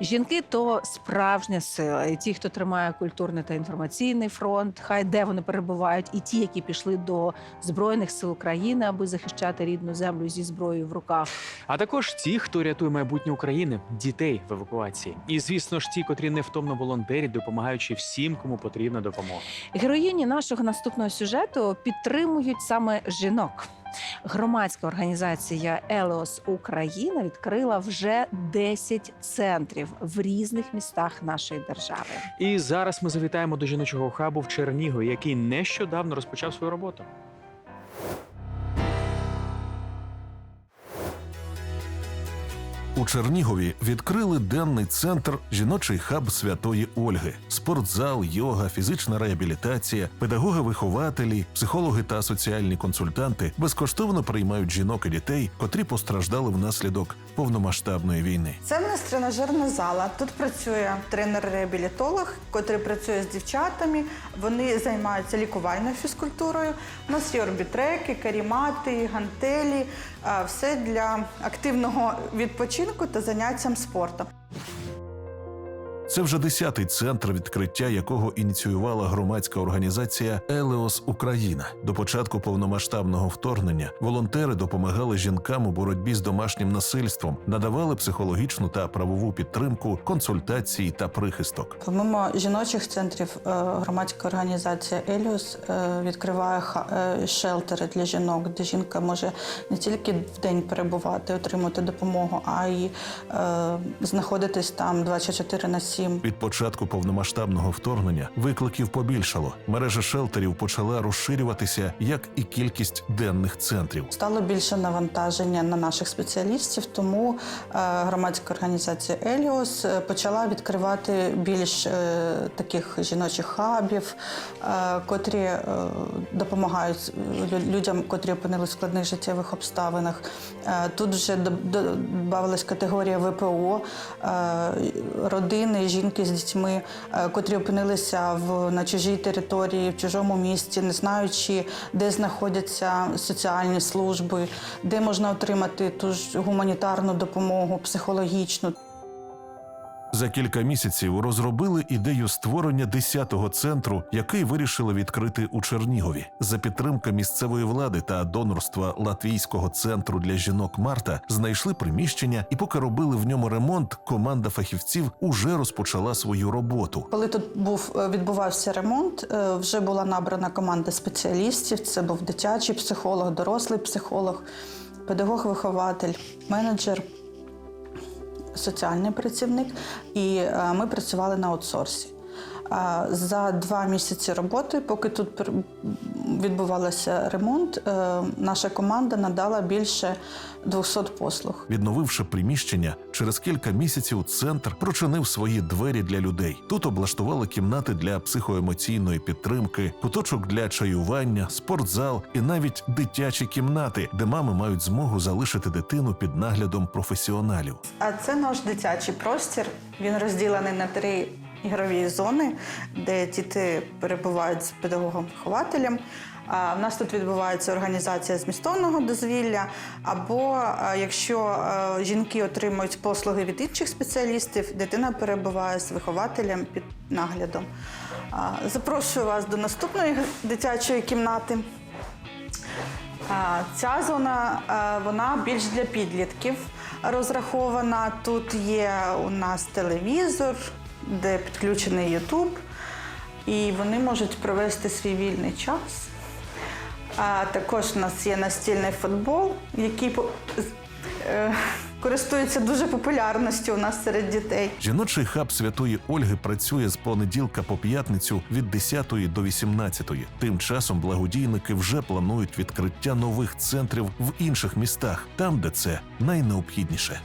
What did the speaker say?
Жінки то справжня сила, і ті, хто тримає культурний та інформаційний фронт, хай де вони перебувають, і ті, які пішли до збройних сил України, аби захищати рідну землю зі зброєю в руках. А також ті, хто рятує майбутнє України, дітей в евакуації. І звісно ж, ті, котрі невтомно волонтерять, допомагаючи всім, кому потрібна допомога. Героїні нашого наступного сюжету підтримують саме жінок. Громадська організація Елеос Україна відкрила вже 10 центрів в різних містах нашої держави. І зараз ми завітаємо до жіночого хабу в Чернігові, який нещодавно розпочав свою роботу. У Чернігові відкрили денний центр жіночий хаб Святої Ольги, спортзал, йога, фізична реабілітація, педагоги-вихователі, психологи та соціальні консультанти безкоштовно приймають жінок і дітей, котрі постраждали внаслідок повномасштабної війни. Це в нас тренажерна зала. Тут працює тренер-реабілітолог, котрий працює з дівчатами. Вони займаються лікувальною фізкультурою. У нас є орбітреки, карімати, гантелі. Все для активного відпочинку та заняттям спортом. Це вже десятий центр, відкриття якого ініціювала громадська організація Елеос Україна. До початку повномасштабного вторгнення волонтери допомагали жінкам у боротьбі з домашнім насильством, надавали психологічну та правову підтримку, консультації та прихисток. Помимо жіночих центрів, е, громадська організація Еліус е, відкриває е, шелтери для жінок, де жінка може не тільки в день перебувати, отримати допомогу, а й знаходитись там 24 на 7. Від початку повномасштабного вторгнення викликів побільшало. Мережа шелтерів почала розширюватися, як і кількість денних центрів. Стало більше навантаження на наших спеціалістів, тому е, громадська організація Еліос почала відкривати більш е, таких жіночих хабів, е, котрі допомагають людям, котрі опинилися в складних життєвих обставинах. Тут вже додавалась категорія ВПО, родини, жінки з дітьми, е, котрі опинилися в на чужій території, в чужому місті, не знаючи, де знаходяться соціальні служби, де можна отримати ту ж гуманітарну допомогу, психологічну. За кілька місяців розробили ідею створення 10-го центру, який вирішили відкрити у Чернігові. За підтримки місцевої влади та донорства Латвійського центру для жінок Марта знайшли приміщення, і поки робили в ньому ремонт, команда фахівців уже розпочала свою роботу. Коли тут був е, відбувався ремонт, е, вже була набрана команда спеціалістів. Це був дитячий психолог, дорослий психолог, педагог-вихователь, менеджер, соціальний працівник. І е, ми працювали на аутсорсі. А За два місяці роботи, поки тут відбувався ремонт, е, наша команда надала більше 200 послуг. Відновивши приміщення, через кілька місяців центр прочинив свої двері для людей. Тут облаштували кімнати для психоемоційної підтримки, куточок для чаювання, спортзал і навіть дитячі кімнати, де мами мають змогу залишити дитину під наглядом професіоналів. А це наш дитячий простір. Він розділений на три ігрові зони, де діти перебувають з педагогом-вихователем. В нас тут відбувається організація змістовного дозвілля. Або якщо жінки отримують послуги від інших спеціалістів, дитина перебуває з вихователем під наглядом. Запрошую вас до наступної дитячої кімнати. Ця зона вона більш для підлітків розрахована. Тут є у нас телевізор, де підключений Ютуб, і вони можуть провести свій вільний час. А також у нас є настільний футбол, який е, користується дуже популярністю у нас серед дітей. Жіночий хаб Святої Ольги працює з понеділка по п'ятницю від 10 до 18. Тим часом благодійники вже планують відкриття нових центрів в інших містах, там, де це найнеобхідніше.